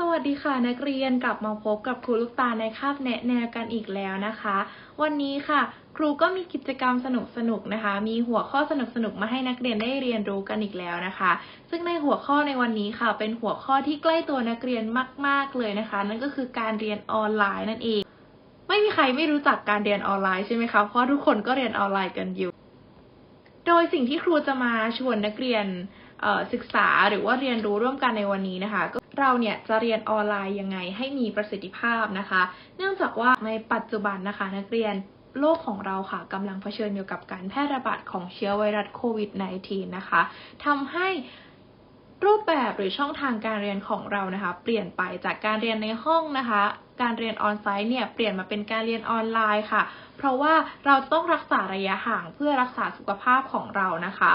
สวัสดีค่ะนักเรียนกลับมาพบกับครูลูกตาในคาบแนะแนวกันอีกแล้วนะคะ วันนี้ค่ะ ครูก็มีกิจกรรมสนุกๆนะคะ มีหัวข้อสนุกๆมาให้นักเรียนได้เรียนรู้กันอีกแล้วนะคะ ซึ่งในหัวข้อในวันนี้ค่ะ เป็นหัวข้อที่ใกล้ตัวนักเรียนมาก ๆเลยนะคะ นั่นก็คือการเรียนออนไลน์นั่นเอง ไม่มีใครไม่รู้จักการเรียนออนไลน์ใช่ไหมคะเพราะทุกคนก็เรียนออนไลน์กันอยู่ โดยสิ่งที่ครูจะมาชวนนักเรียน ศึกษาหรือว่าเรียนรู้ร่วมกันในวันนี้นะคะก็เราเนี่ยจะเรียนออนไลน์ยังไงให้มีประสิทธิภาพนะคะ เนื่องจากว่าในปัจจุบันนะคะ นักเรียนโลกของเราค่ะกำลังเผชิญอยู่กับการแพร่ระบาดของเชื้อไวรัสโควิด -19 นะคะทำให้ รูปแบบหรือช่องทางการเรียนของเรานะคะ เปลี่ยนไปจากการเรียนในห้องนะคะ การเรียนออนไซต์เนี่ยเปลี่ยนมาเป็นการเรียนออนไลน์ค่ะ เพราะว่าเราต้องรักษาระยะห่างเพื่อรักษาสุขภาพของเรานะคะ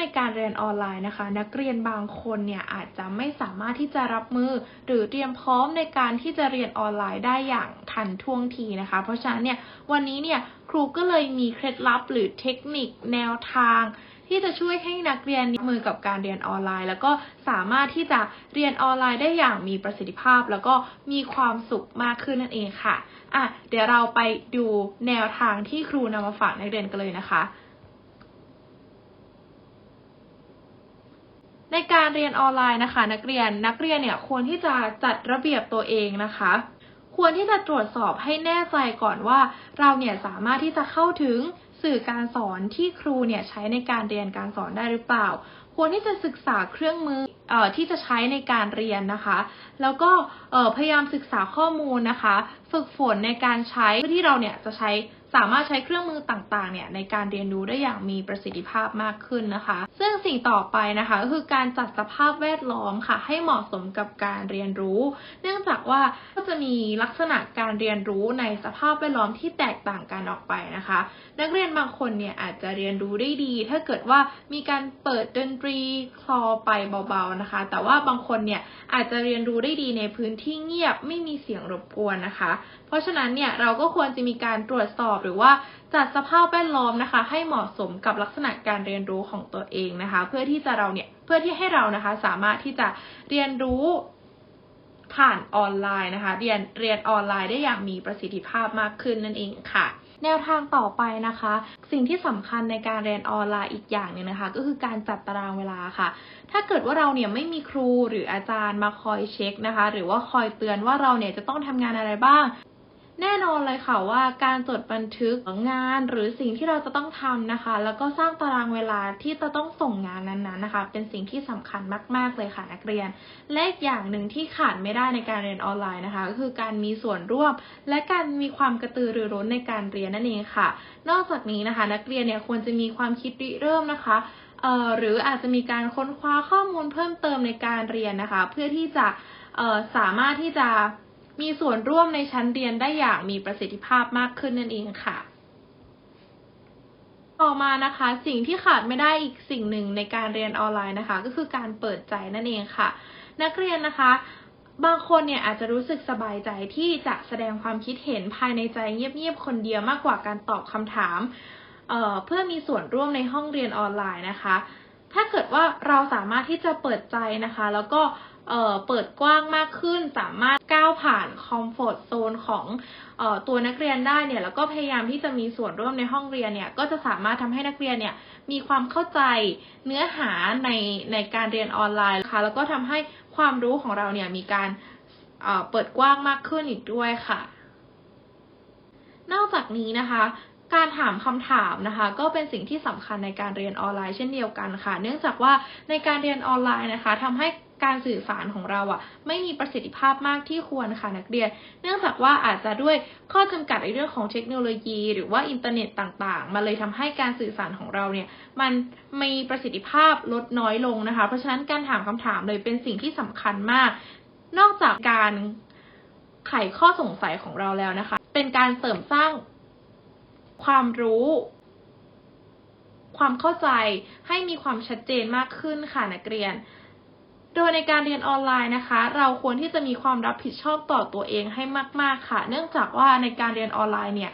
ในการเรียนออนไลน์นะคะ นักเรียนบางคนเนี่ยอาจจะไม่สามารถที่จะรับมือ หรือเตรียมพร้อมในการที่จะเรียนออนไลน์ได้อย่างทันท่วงทีนะคะ เพราะฉะนั้นเนี่ยวันนี้เนี่ยครูก็เลยมีเคล็ดลับหรือเทคนิคแนวทาง ที่จะช่วยให้นักเรียนมือกับการเรียนออนไลน์ แล้วก็สามารถที่จะเรียนออนไลน์ได้อย่างมีประสิทธิภาพ แล้วก็มีความสุขมากขึ้นนั่นเองค่ะอะเดี๋ยวเราไปดูแนวทางที่ครูนำมาฝากนักเรียนกันเลยนะคะในการเรียนออนไลน์นะคะ นักเรียนนักเรียนเนี่ยควรที่จะจัดระเบียบตัวเองนะคะ ควรที่จะตรวจสอบให้แน่ใจก่อนว่า เราเนี่ยสามารถที่จะเข้าถึง สื่อการสอนที่ครูเนี่ยใช้ในการเรียนการสอนได้หรือเปล่า ควรที่จะศึกษาเครื่องมือเอ่อที่จะใช้ในการเรียนนะคะ แล้วก็เอ่อพยายามศึกษาข้อมูลนะคะ ฝึกฝนในการใช้เพื่อที่เราเนี่ยจะใช้ สามารถใช้เครื่องมือต่างๆ เนี่ยในการเรียนรู้ได้อย่างมีประสิทธิภาพมากขึ้นนะคะ ซึ่งสิ่งต่อไปนะคะก็คือการจัดสภาพแวดล้อมค่ะ ให้เหมาะสมกับการเรียนรู้ เนื่องจากว่าก็จะมีลักษณะการเรียนรู้ในสภาพแวดล้อมที่แตกต่างกันออกไปนะคะ นักเรียนบางคนเนี่ยอาจจะเรียนรู้ได้ดี ถ้าเกิดว่ามีการเปิดดนตรีคลอไปเบาๆนะคะ แต่ว่าบางคนเนี่ยอาจจะเรียนรู้ได้ดีในพื้นที่เงียบไม่มีเสียงรบกวนนะคะ เพราะฉะนั้นเนี่ยเราก็ควรจะมีการตรวจสอบหรือว่าจัดสภาพแวดล้อมนะคะ ให้เหมาะสมกับลักษณะการเรียนรู้ของตัวเองนะคะ เพื่อที่จะเราเนี่ยเพื่อที่ให้เรานะคะสามารถที่จะเรียนรู้ผ่านออนไลน์นะคะ เรียนเรียนออนไลน์ได้อย่างมีประสิทธิภาพมากขึ้นนั่นเองค่ะ แนวทางต่อไปนะคะ สิ่งที่สำคัญในการเรียนออนไลน์อีกอย่างนึงนะคะ ก็คือการจัดตารางเวลาค่ะ ถ้าเกิดว่าเราเนี่ยไม่มีครูหรืออาจารย์มาคอยเช็คนะคะ หรือว่าคอยเตือนว่าเราเนี่ยจะต้องทำงานอะไรบ้าง แน่นอนเลยค่ะว่าการจดบันทึกงานหรือสิ่งที่เราจะต้องทำนะคะ แล้วก็สร้างตารางเวลาที่จะต้องส่งงานนั้นๆนะคะ เป็นสิ่งที่สำคัญมากๆเลยค่ะนักเรียน และอีกอย่างหนึ่งที่ขาดไม่ได้ในการเรียนออนไลน์นะคะ ก็คือการมีส่วนร่วม และการมีความกระตือรือร้นในการเรียนนั่นเองค่ะ นอกจากนี้นะคะ นักเรียนเนี่ยควรจะมีความคิดริเริ่มนะคะเอ่อหรืออาจจะมีการค้นคว้าข้อมูลเพิ่มเติมในการเรียนนะคะ เพื่อที่จะเอ่อสามารถที่จะ มีส่วนร่วมในชั้นเรียนได้อย่างมีประสิทธิภาพมากขึ้นนั่นเองค่ะ ต่อมานะคะ สิ่งที่ขาดไม่ได้อีกสิ่งหนึ่งในการเรียนออนไลน์นะคะ ก็คือการเปิดใจนั่นเองค่ะ นักเรียนนะคะบางคนเนี่ยอาจจะรู้สึกสบายใจที่จะแสดงความคิดเห็นภายในใจเงียบๆคนเดียวมากกว่าการตอบคำถามเเพื่อมีส่วนร่วมในห้องเรียนออนไลน์นะคะ ถ้าเกิดว่าเราสามารถที่จะเปิดใจนะคะ แล้วก็ เอ่อเปิดกว้างมากขึ้น สามารถก้าวผ่านคอมฟอร์ตโซนของเอ่อตัวนักเรียนได้เนี่ยแล้วก็พยายามที่จะมีส่วนร่วมในห้องเรียนเนี่ยก็จะสามารถทำให้นักเรียนเนี่ยมีความเข้าใจเนื้อหาในในการเรียนออนไลน์ค่ะแล้วก็ทำให้ความรู้ของเราเนี่ยมีการเเปิดกว้างมากขึ้นอีกด้วยค่ะ นอกจากนี้นะคะการถามคำถามนะคะ ก็เป็นสิ่งที่สำคัญในการเรียนออนไลน์เช่นเดียวกันค่ะ เนื่องจากว่าในการเรียนออนไลน์นะคะทำให้ การสื่อสารของเราอะไม่มีประสิทธิภาพมากที่ควรค่ะนักเรียน เนื่องจากว่าอาจจะด้วยข้อจำกัดในเรื่องของเทคโนโลยี หรือว่าอินเทอร์เน็ตต่างๆมันเลยทำให้การสื่อสารของเราเนี่ยมันมีประสิทธิภาพลดน้อยลงนะคะ เพราะฉะนั้นการถามคำถามเลยเป็นสิ่งที่สำคัญมาก นอกจากการไขข้อสงสัยของเราแล้วนะคะ เป็นการเสริมสร้างความรู้ ความเข้าใจให้มีความชัดเจนมากขึ้นค่ะนักเรียน ดยในการเรียนออนไลน์นะคะ เราควรที่จะมีความรับผิดชอบต่อตัวเองให้มาก ๆ ค่ะ เนื่องจากว่าในการเรียนออนไลน์เนี่ย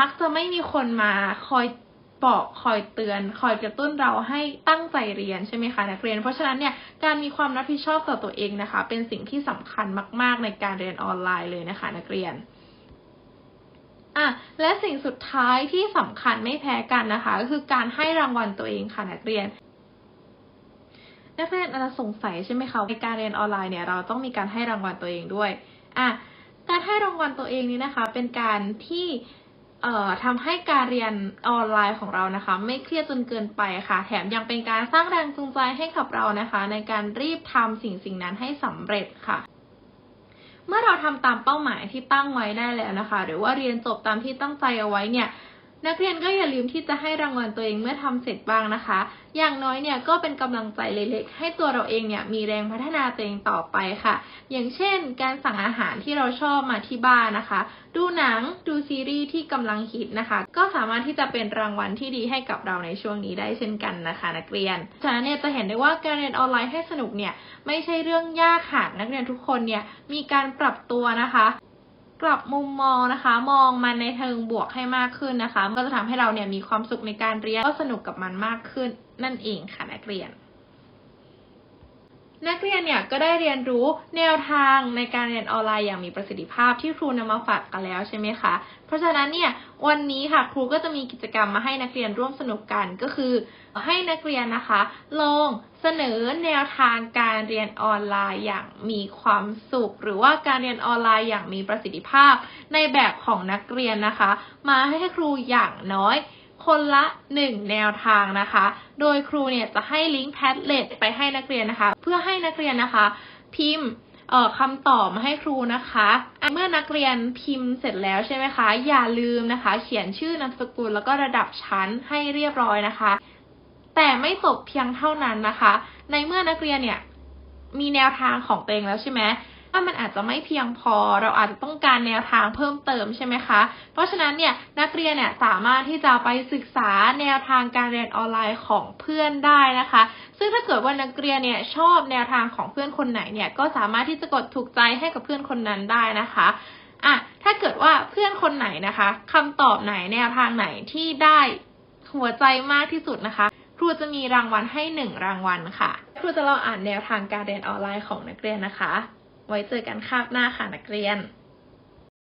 มักจะไม่มีคนมาคอยบอกคอยเตือน คอยกระตุ้นเราให้ตั้งใจเรียนใช่ไหมคะนักเรียน เพราะฉะนั้นเนี่ยการมีความรับผิดชอบต่อตัวเองนะคะ เป็นสิ่งที่สำคัญมาก ๆ ในการเรียนออนไลน์เลยนะคะ นักเรียนอะและสิ่งสุดท้ายที่สำคัญไม่แพ้กันนะคะ ก็คือการให้รางวัลตัวเองค่ะนักเรียน นักเรียนอาจจะสงสัยใช่ไหมคะในการเรียนออนไลน์เนี่ยเราต้องมีการให้รางวัลตัวเองด้วยอะการให้รางวัลตัวเองนี้นะคะ เป็นการที่เอ่อทำให้การเรียนออนไลน์ของเรานะคะ ไม่เครียดจนเกินไปค่ะ แถมยังเป็นการสร้างแรงจูงใจให้กับเรานะคะ ในการรีบทำสิ่งสิ่งนั้นให้สำเร็จค่ะ เมื่อเราทำตามเป้าหมายที่ตั้งไว้ได้แล้วนะคะ หรือว่าเรียนจบตามที่ตั้งใจเอาไว้เนี่ย นักเรียนก็อย่าลืมที่จะให้รางวัลตัวเองเมื่อทำเสร็จบ้างนะคะ อย่างน้อยเนี่ยก็เป็นกำลังใจเล็กๆ ให้ตัวเราเองเนี่ยมีแรงพัฒนาตัวเองต่อไปค่ะ อย่างเช่น การสั่งอาหารที่เราชอบมาที่บ้านนะคะ ดูหนัง ดูซีรีส์ที่กำลังฮิตนะคะ ก็สามารถที่จะเป็นรางวัลที่ดีให้กับเราในช่วงนี้ได้เช่นกันนะคะ นักเรียน ฉะนั้นเนี่ยจะเห็นได้ว่าการเรียนออนไลน์ให้สนุกเนี่ยไม่ใช่เรื่องยากหากนักเรียนทุกคนเนี่ยมีการปรับตัวนะคะ กลับมุมมองนะคะ มองมันในเชิงบวกให้มากขึ้นนะคะ ก็จะทำให้เราเนี่ยมีความสุขในการเรียนก็สนุกกับมันมากขึ้นนั่นเองค่ะนักเรียน นักเรียนเนี่ยก็ได้เรียนรู้แนวทางในการเรียนออนไลน์อย่างมีประสิทธิภาพที่ครูนำมาฝากกันแล้วใช่ไหมคะ เพราะฉะนั้นเนี่ยวันนี้ค่ะครูก็จะมีกิจกรรมมาให้นักเรียนร่วมสนุกกันก็คือ ให้นักเรียนนะคะลองเสนอแนวทางการเรียนออนไลน์อย่างมีความสุข หรือว่าการเรียนออนไลน์อย่างมีประสิทธิภาพ ในแบบของนักเรียนนะคะ มาให้ครูอย่างน้อย คนละหนึ่งแนวทางนะคะ โดยครูเนี่ยจะให้ลิงก์แพดเล็ตไปให้นักเรียนนะคะ เพื่อให้นักเรียนนะคะ พิมพ์คำตอบมาให้ครูนะคะอะเมื่อนักเรียนพิมพ์เสร็จแล้วใช่ไหมคะ อย่าลืมนะคะ เขียนชื่อนามสกุลแล้วก็ระดับชั้นให้เรียบร้อยนะคะ แต่ไม่จบเพียงเท่านั้นนะคะ ในเมื่อนักเรียนเนี่ยมีแนวทางของตัวเองแล้วใช่ไหม ว่ามันอาจจะไม่เพียงพอ เราอาจจะต้องการแนวทางเพิ่มเติมใช่ไหมคะ เพราะฉะนั้นเนี่ยนักเรียนเนี่ยสามารถที่จะไปศึกษาแนวทางการเรียนออนไลน์ของเพื่อนได้นะคะ ซึ่งถ้าเกิดว่านักเรียนเนี่ยชอบแนวทางของเพื่อนคนไหนเนี่ยก็สามารถที่จะกดถูกใจให้กับเพื่อนคนนั้นได้นะคะอะถ้าเกิดว่าเพื่อนคนไหนนะคะคำตอบไหนแนวทางไหนที่ได้หัวใจมากที่สุดนะคะครูจะมีรางวัลให้หนึ่งรางวัลค่ะ ครูจะลองอ่านแนวทางการเรียนออนไลน์ของนักเรียนนะคะ ไว้เจอกันคาบหน้าค่ะนักเรียน